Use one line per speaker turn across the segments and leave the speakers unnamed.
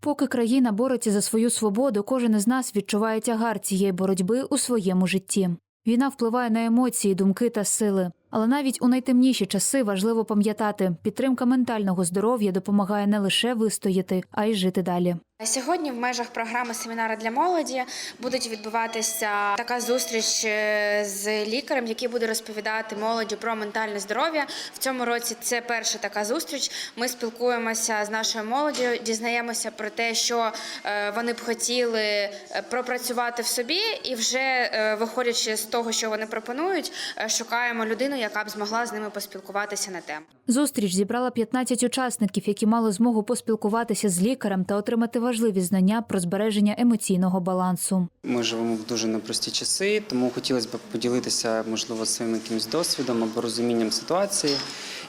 Поки країна бореться за свою свободу, кожен із нас відчуває тягар цієї боротьби у своєму житті. Війна впливає на емоції, думки та сили. Але навіть у найтемніші часи важливо пам'ятати, підтримка ментального здоров'я допомагає не лише вистояти, а й жити далі.
Сьогодні в межах програми семінари для молоді будуть відбуватися така зустріч е, з лікарем, який буде розповідати молоді про ментальне здоров'я. В цьому році це перша така зустріч. Ми спілкуємося з нашою молоддю, дізнаємося про те, що е, вони б хотіли е, пропрацювати в собі, і вже виходячи з того, що вони пропонують, шукаємо людину, яка б змогла з ними поспілкуватися на тему.
Зустріч зібрала 15 учасників, які мали змогу поспілкуватися з лікарем та отримати важливі знання про збереження емоційного балансу.
Ми живемо в дуже непрості часи, тому хотілося б поділитися, можливо, своїм якимось досвідом або розумінням ситуації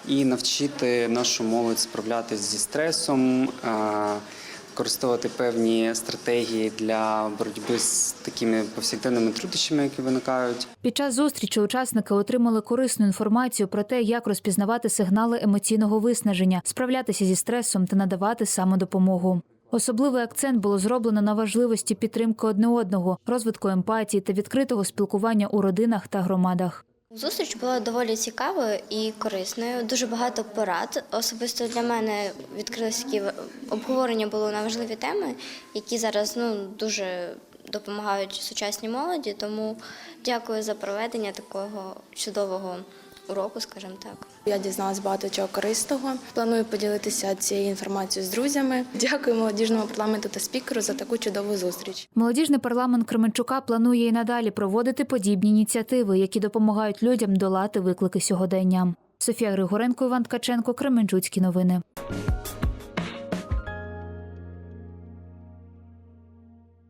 і навчити нашу молодь справлятися зі стресом, використовувати певні стратегії для боротьби з такими повсякденними труднощами, які виникають.
Під час зустрічі учасники отримали корисну інформацію про те, як розпізнавати сигнали емоційного виснаження, справлятися зі стресом та надавати самодопомогу. Особливий акцент було зроблено на важливості підтримки одне одного, розвитку емпатії та відкритого спілкування у родинах та громадах.
Зустріч була доволі цікавою і корисною. Дуже багато порад. Особисто для мене відкрилися такі обговорення було на важливі теми, які зараз ну дуже допомагають сучасній молоді. Тому дякую за проведення такого чудового уроку, скажімо так.
Я дізналась багато чого корисного. Планую поділитися цією інформацією з друзями. Дякую молодіжному парламенту та спікеру за таку чудову зустріч.
Молодіжний парламент Кременчука планує і надалі проводити подібні ініціативи, які допомагають людям долати виклики сьогодення. Софія Григоренко, Іван Ткаченко, Кременчуцькі новини.